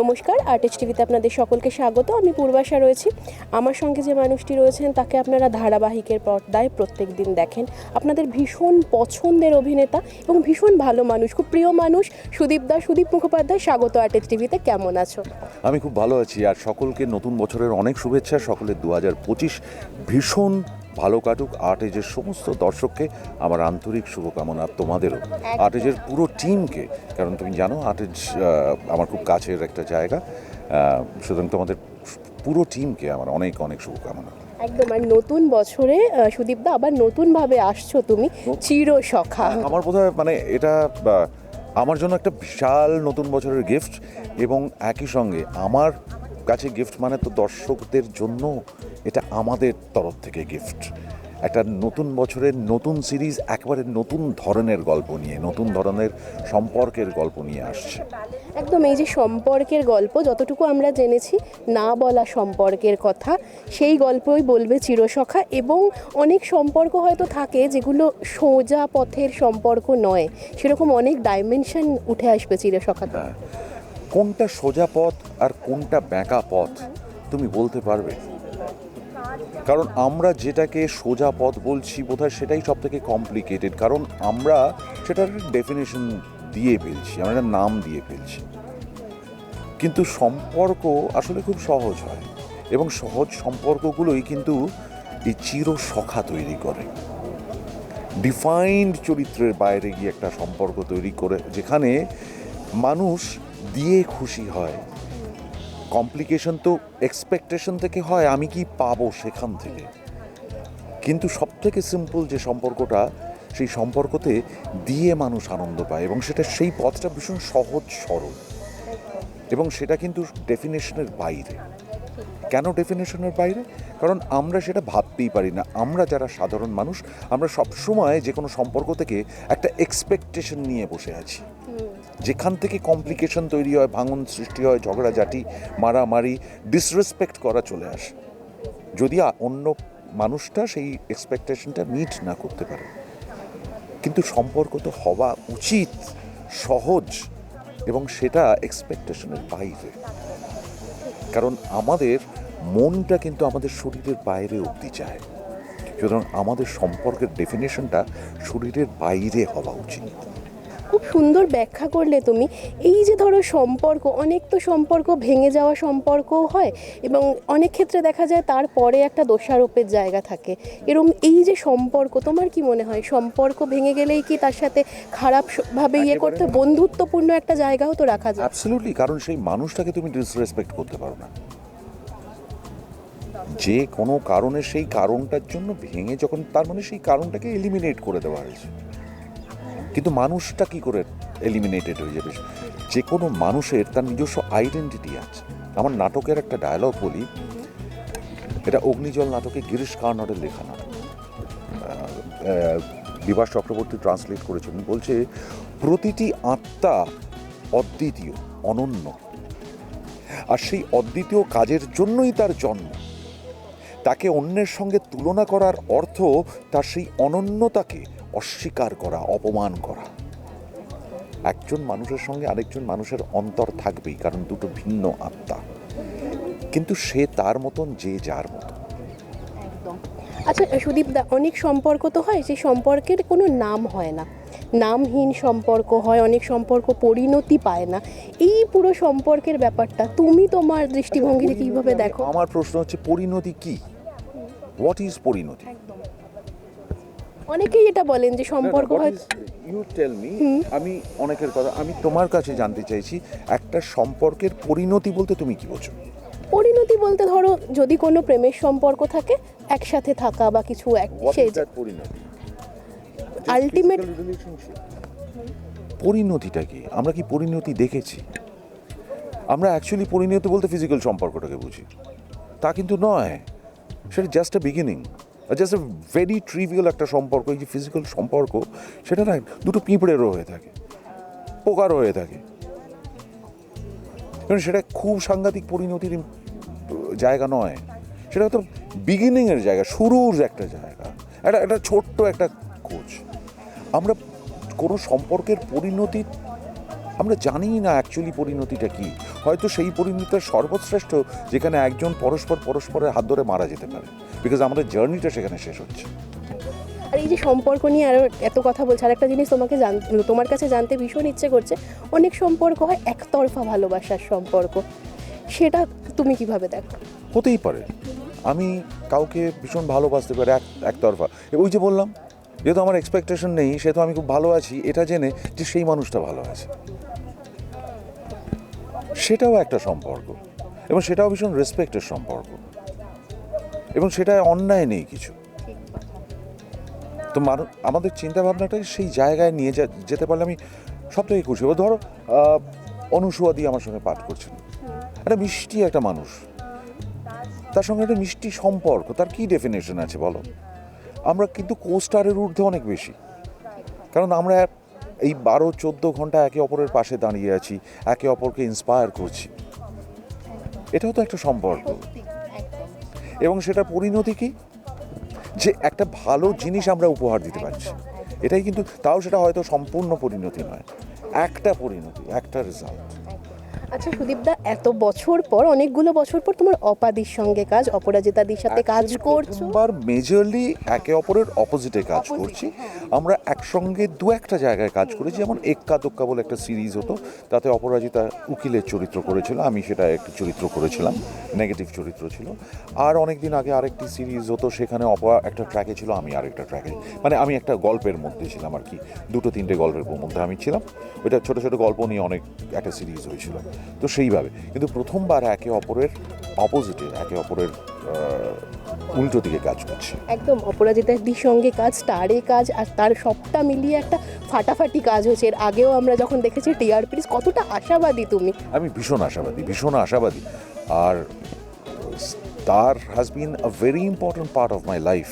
নমস্কার আর্টিস্ট টিভিতে আপনাদের সকলকে স্বাগত। আমি পূর্বাশা রয়েছি। আমার সঙ্গে যে মানুষটি রয়েছেন, তাকে আপনারা ধারাবাহিকের পর্দায় প্রত্যেক দিন দেখেন। আপনাদের ভীষণ পছন্দের অভিনেতা এবং ভীষণ ভালো মানুষ, খুব প্রিয় মানুষ সুদীপ দা সুদীপ মুখোপাধ্যায়, স্বাগত আর্টিস্ট টিভিতে কেমন আছো? আমি খুব ভালো আছি। আর সকলকে নতুন বছরের অনেক শুভেচ্ছা। সকলের দু হাজার পঁচিশ ভীষণ ভালো কাটুক আর্টেজের সমস্ত দর্শককে আমার আন্তরিক শুভকামনা তোমাদেরও। আর্টেজের পুরো টিমকে কারণ তুমি জানো আর্টেজ আমার খুব কাছের একটা জায়গা। সুতরাং তোমাদের পুরো টিমকে আমার অনেক অনেক শুভকামনা। একদম আর নতুন বছরে আহ, সুদীপ দা আবার নতুনভাবে আসছো তুমি চির সখা আমার বোধহয় মানে এটা আমার জন্য একটা বিশাল নতুন বছরের গিফট এবং একই সঙ্গে আমার কাছে গিফট মানে তো দর্শকদের জন্য এটা আমাদের তরফ থেকে গিফট একটা নতুন বছরের নতুন সিরিজ একেবারে নতুন ধরনের গল্প নিয়ে নতুন ধরনের সম্পর্কের গল্প নিয়ে আসছে। একদম এই যে সম্পর্কের গল্প যতটুকু আমরা জেনেছি না বলা সম্পর্কের কথা সেই গল্পই বলবে চিরসখা এবং অনেক সম্পর্ক হয়তো থাকে যেগুলো সোজা পথের সম্পর্ক নয়। সেরকম অনেক ডাইমেনশন উঠে আসবে চিরসখাতে হ্যাঁ। কোনটা সোজা পথ আর কোনটা ব্যাঁকা পথ তুমি বলতে পারবে? কারণ আমরা যেটাকে সোজা পথ বলছি, বোধহয় সেটাই সব থেকে কমপ্লিকেটেড কারণ আমরা সেটার ডেফিনেশন দিয়ে ফেলছি, আমরা একটা নাম দিয়ে ফেলছি। কিন্তু সম্পর্ক আসলে খুব সহজ হয় এবং সহজ সম্পর্কগুলোই কিন্তু এই চির সখা তৈরি করে। ডিফাইন্ড চরিত্রের বাইরে গিয়ে একটা সম্পর্ক তৈরি করে, যেখানে মানুষ দিয়ে খুশি হয়। কমপ্লিকেশন তো এক্সপেকটেশন থেকে হয়, আমি কি পাবো সেখান থেকে? কিন্তু সব থেকে সিম্পল যে সম্পর্কটা, সেই সম্পর্কতে দিয়ে মানুষ আনন্দ পায় এবং সেটা সেই পথটা ভীষণ সহজ, সরল। এবং সেটা কিন্তু ডেফিনেশনের বাইরে। কেন ডেফিনেশনের বাইরে? কারণ আমরা সেটা ভাবতেই পারি না। আমরা যারা সাধারণ মানুষ, আমরা সবসময় যে কোনো সম্পর্ক থেকে একটা এক্সপেকটেশন নিয়ে বসে আছি। যেখান থেকে কমপ্লিকেশন তৈরি হয়, ভাঙন সৃষ্টি হয়, ঝগড়াঝাটি, মারামারি ডিসরেসপেক্ট করা চলে আসে। যদি অন্য মানুষটা সেই এক্সপেকটেশনটা মিট না করতে পারে। কিন্তু সম্পর্ক তো হওয়া উচিত, সহজ, এবং সেটা এক্সপেকটেশনের বাইরে। কারণ আমাদের মনটা কিন্তু আমাদের শরীরের বাইরে অবধি যায়। সুতরাং আমাদের সম্পর্কের ডেফিনেশনটা শরীরের বাইরে হওয়া উচিত। খুব সুন্দর ব্যাখ্যা করলে তুমি। এই যে ধরো সম্পর্ক অনেক তো সম্পর্ক ভেঙে যাওয়া সম্পর্কও হয় এবং অনেক ক্ষেত্রে দেখা যায় তারপরে একটা দোষারোপের জায়গা থাকে। এরকম এই যে সম্পর্ক তোমার কি মনে হয়? সম্পর্ক ভেঙে গেলেই কি তার সাথে খারাপ ভাবে ইয়ে করতে বন্ধুত্বপূর্ণ একটা জায়গাও তো রাখা যায়? অ্যাবসলিউটলি কারণ সেই মানুষটাকে তুমি ডিসরেসপেক্ট করতে পারো না। যে কোনো কারণে সেই কারণটার জন্য ভেঙে যখন তার মানে সেই কারণটাকে এলিমিনেট করে দেওয়া হয়েছে। কিন্তু মানুষটা কি করে এলিমিনেটেড হয়ে যাবে? যে কোনো মানুষের তার নিজস্ব আইডেন্টিটি আছে। আমার নাটকের একটা ডায়লগ বলি। এটা অগ্নিজল নাটকে গিরিশ কার্নারের লেখা নাটক। বিভাস চক্রবর্তী ট্রান্সলেট করেছেন। বলছে, প্রতিটি আত্মা অদ্বিতীয়, অনন্য। আর সেই অদ্বিতীয় কাজের জন্যই তার জন্ম। তাকে অন্যের সঙ্গে তুলনা করার অর্থ তার সেই অনন্যতাকে অস্বীকার করা, অপমান করা। একজন মানুষের সঙ্গে আরেকজন মানুষের অন্তর থাকবেই, কারণ দুটো ভিন্ন আত্মা। কিন্তু সে তার মতন, যে যার মতন। আচ্ছা সুদীপ দা অনেক সম্পর্ক তো হয় সেই সম্পর্কের কোনো নাম হয় না। নামহীন সম্পর্ক হয় অনেক সম্পর্ক পরিণতি পায় না। এই পুরো সম্পর্কের ব্যাপারটা তুমি তোমার দৃষ্টিভঙ্গিতে কীভাবে দেখো? আমার প্রশ্ন হচ্ছে পরিণতি কি? হোয়াট ইজ পরিণতি? অনেকেই এটা বলেন যে সম্পর্ক হয় ইউ টেল মি আমি অনেকের কথা আমি তোমার কাছে জানতে চাইছি একটা সম্পর্কের পরিণতি বলতে তুমি কি বোঝো? পরিণতি বলতে ধরো যদি কোনো প্রেমের সম্পর্ক থাকে একসাথে থাকা বা কিছু এক সেই Ultimate- পরিণতিটা কি? আমরা কি পরিণতি দেখেছি? আমরা অ্যাকচুয়ালি পরিণতি বলতে ফিজিক্যাল সম্পর্কটাকে বুঝি। তা কিন্তু নয়। সেটা just a beginning just a very trivial একটা সম্পর্ক এই যে ফিজিক্যাল সম্পর্ক সেটা না দুটো পিঁপড়েরও হয়ে থাকে। পোকারও হয়ে থাকে। কারণ সেটা খুব সাংঘাতিক পরিণতির জায়গা নয়। সেটা হয়তো বিগিনিংয়ের জায়গা, শুরুর একটা জায়গা। একটা একটা ছোট্ট একটা খোঁজ। আমরা কোনো সম্পর্কের পরিণতি, আমরা জানি না অ্যাকচুয়ালি পরিণতিটা কি। হয়তো সেই পরিণতিটা সর্বশ্রেষ্ঠ, যেখানে একজন পরস্পর পরস্পরের হাত ধরে মারা যেতে পারে। বিকজ আমাদের জার্নিটা সেখানে শেষ হচ্ছে। আর এই যে সম্পর্ক নিয়ে আরও এত কথা বলছে আর একটা জিনিস তোমাকে জান, তোমার কাছে জানতে ভীষণ ইচ্ছে করছে, অনেক সম্পর্ক হয় একতরফা ভালোবাসার সম্পর্ক। সেটা তুমি কীভাবে দেখো? হতেই পারে। আমি কাউকে ভীষণ ভালোবাসতে পারি এক একতরফা। ওই যে বললাম যেহেতু আমার এক্সপেকটেশন নেই সেহেতু আমি খুব ভালো আছি এটা জেনে যে সেই মানুষটা ভালো আছে। সেটাও একটা সম্পর্ক এবং সেটাও ভীষণ রেসপেক্টের সম্পর্ক এবং সেটা অন্যায় নেই কিছু। তো মানুষ আমাদের চিন্তা ভাবনাটাই সেই জায়গায় নিয়ে যেতে পারলে আমি সব থেকে খুশি ধরো আহ, অনুসুয়াদি আমার সঙ্গে পাঠ করছেন। একটা মিষ্টি একটা মানুষ। তার সঙ্গে একটা মিষ্টি সম্পর্ক, তার কি ডেফিনেশন আছে বলো? আমরা কিন্তু কোস্টারের ঊর্ধ্বে অনেক বেশি। কারণ আমরা এই বারো, চোদ্দ ঘণ্টা একে অপরের পাশে দাঁড়িয়ে আছি, একে অপরকে ইন্সপায়ার করছি। এটাও তো একটা সম্পর্ক। এবং সেটা পরিণতি কি? যে একটা ভালো জিনিস আমরা উপহার দিতে পারছি। এটাই কিন্তু, তাও সেটা হয়তো সম্পূর্ণ পরিণতি নয়, একটা পরিণতি, একটা রেজাল্ট আচ্ছা সুদীপদা এত বছর পর অনেকগুলো বছর পর তোমার অপাদির সঙ্গে কাজ অপরাজিতাদির সাথে কাজ করছ? প্রথমবার মেজরলি একে অপরের অপোজিটে কাজ করছি। হ্যাঁ। আমরা একসঙ্গে দু একটা জায়গায় কাজ করেছি যেমন এক্কা দোক্কা বলে একটা সিরিজ হতো। তাতে অপরাজিতা উকিলের চরিত্র করেছিল আমি সেটা একটা চরিত্র করেছিলাম নেগেটিভ চরিত্র ছিল। আর অনেক দিন আগে আরেকটি সিরিজ হতো সেখানে অপরা একটা ট্র্যাকে ছিল আমি আরেকটা ট্র্যাকে মানে আমি একটা গল্পের মধ্যে ছিলাম আর কি দুটো তিনটে গল্পের মধ্যে আমি ছিলাম। ওইটা ছোট ছোট গল্প নিয়ে অনেক একটা সিরিজ হয়েছিল। তো সেইভাবে। কিন্তু প্রথমবার একে অপরের অপোজিটে একে অপরের উল্টো দিকে কাজ করছে। একদম অপরাজিতাদির সঙ্গে কাজ স্টারে কাজ আর তার সবটা মিলিয়ে একটা ফাটাফাটি কাজ হয়েছে। এর আগেও আমরা যখন দেখেছি টিআরপিস কতটা আশাবাদী তুমি। আমি ভীষণ আশাবাদী ভীষণ আশাবাদী। আর তার has been a very important part of my life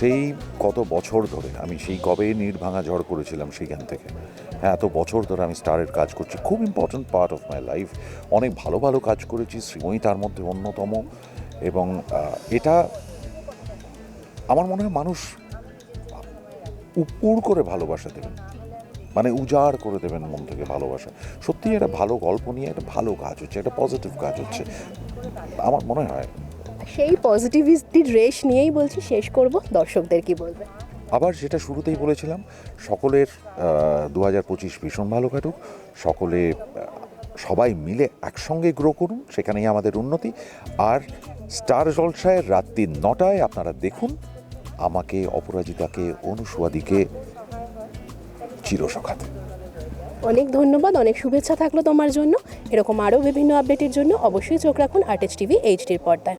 সেই কত বছর ধরে আমি সেই কবে নির্ভাঙা ঝড় করেছিলাম সেইখান থেকে। হ্যাঁ এত বছর ধরে আমি স্টারের কাজ করছি। খুব important part of my life অনেক ভালো ভালো কাজ করেছি। শ্রীময়ী তার মধ্যে অন্যতম। এবং এটা আমার মনে হয় মানুষ উপুর করে ভালোবাসা দেবেন। মানে উজাড় করে দেবেন মন থেকে ভালোবাসা। সত্যি একটা ভালো গল্প নিয়ে একটা ভালো কাজ হচ্ছে, একটা পজিটিভ কাজ হচ্ছে। আমার মনে হয় সেই পজিটিভিটির রেশ নিয়েই বলছি শেষ করব। দর্শকদের কি বলবে আবার যেটা শুরুতেই বলেছিলাম সকলের দু হাজার পঁচিশ ভীষণ ভালো কাটুক সকলে সবাই মিলে একসঙ্গে গ্রো করুন সেখানেই আমাদের উন্নতি। আর স্টার জলসায় রাত্রি নটায় আপনারা দেখুন আমাকে অপরাজিতাকে অনুসুয়াদিকে চিরসখাত অনেক ধন্যবাদ অনেক শুভেচ্ছা থাকল তোমার জন্য। এরকম আরও বিভিন্ন আপডেটের জন্য অবশ্যই চোখ রাখুন আর্টিস্ট টিভি এইচডির পর্দায়।